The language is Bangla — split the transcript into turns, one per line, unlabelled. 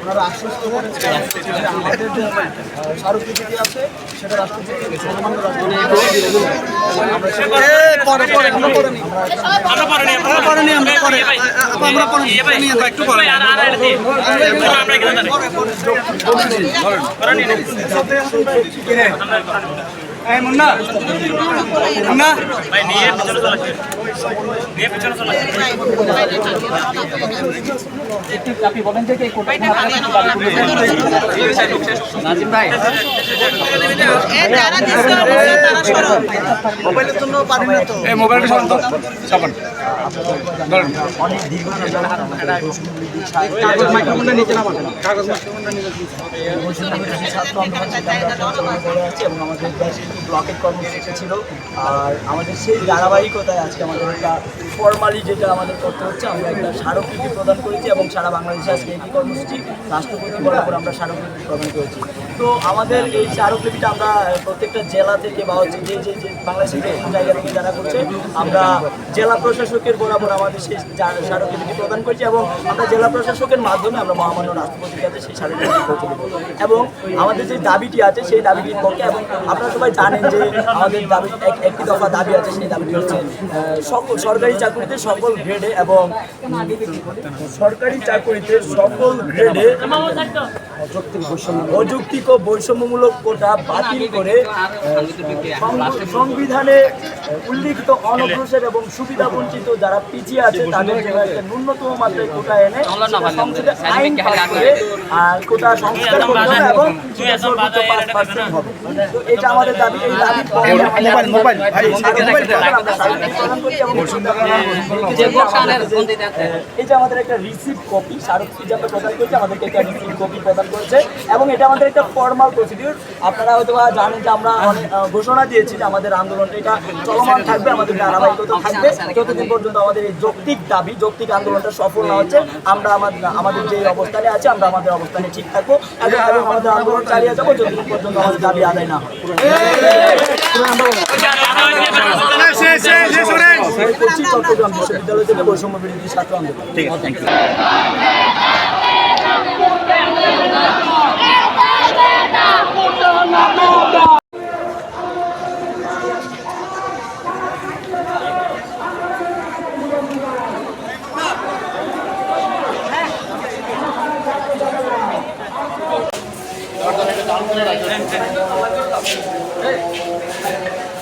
ওনারা আশ্বস্ত করেছেন যে আমাদের যে স্মারকলিপিটি আছে সেটা রাষ্ট্রপতি সম্মান্য রাষ্ট্রপতি আমরা
নিয়ে
একটু। এই মুন্না। মুন্না।
ভাই নিয়ে পিছনে চলে আসেন। নিয়ে পিছনে চলে আসেন।
মোবাইলের জন্য পারি না তো।
এই মোবাইলটা তো। ধরেন।
অনেক বৈষম্যবিরোধী ছাত্র-
কাগজ মাইক্রোফোনটা নিচে। নামান কাগজ
বৈষম্যবিরোধী ছাত্র আন্দোলন এবং আমাদের একটি ব্লকের কর্মসূচি ছিল আর আমাদের সেই ধারাবাহিকতায় আজকে আমাদের একটা ফর্মালি যেটা আমাদের করতে হচ্ছে, আমরা একটা স্মারকলিপি প্রদান করেছি এবং সারা বাংলাদেশে আজকে একই কর্মসূচি রাষ্ট্রপতি বরাবর আমরা স্মারকলিপি প্রদান করেছি। তো আমাদের এই স্মারকলিপিটা আমরা প্রত্যেকটা জেলা থেকে বা হচ্ছে যে যে বাংলাদেশের যে জায়গা থেকে যারা করছে, আমরা জেলা প্রশাসকের বরাবর আমাদের সেই স্মারকলিপিটি প্রদান করেছি এবং আমরা জেলা প্রশাসকের মাধ্যমে আমরা মহামান্য রাষ্ট্রপতির কাছে সেই স্মারকলিপি পৌঁছে দেবো। এবং আমাদের যে দাবিটি আছে, সেই দাবিটির পক্ষে এবং আপনারা সবাই জানেন যে আমাদের দাবি এক- একটি দফা দাবি আছে সেই দাবিটি হচ্ছে সকল সরকারি চাকরিতে সকল গ্রেডে এবং সরকারি চাকরিতে সকল গ্রেডে অযৌক্তিক ও বৈষম্যমূলক কোটা বাতিল করে সংবিধানে উল্লিখিত অনগ্রসর এবং সুবিধা বঞ্চিত যারা পিছিয়ে আছে তাদের ন্যূনতম মাত্রায় কোটা এনে সংসদে আইন পাস করে কোটা সংস্কার করতে হবে এবং সর্বোচ্চ পাঁচ পার্সেন্ট হবে। তো এটা আমাদের দাবি এই দাবি
মোবাইল মোবাইল ভাই
যে আমাদের একটা রিসিভ কপি স্মারক আমরা প্রদান করছি আমাদেরকে একটা রিসিভ কপি প্রদান করেছে এবং এটা আমাদের একটা ফর্মাল প্রসিডিউর আপনারা হয়তো বা জানেন যে আমরা ঘোষণা দিয়েছি যে আমাদের আন্দোলনটা এটা চলমান থাকবে আমাদের ধারাবাহিকতা থাকবে। যতদিন পর্যন্ত আমাদের এই যৌক্তিক দাবি যৌক্তিক আন্দোলনটা সফল না হচ্ছে আমরা আমাদের আমাদের যে অবস্থানে আছে আমরা আমাদের অবস্থানে ঠিক থাকব। এবং আমাদের আন্দোলন চালিয়ে যাব যতদিন পর্যন্ত আমাদের দাবি আদায় না হয়। চট্টগ্রাম বিশ্ববিদ্যালয় থেকে বৈষম্য বিরোধী ছাত্র আন্দোলন। ঠিক আছে 願いします。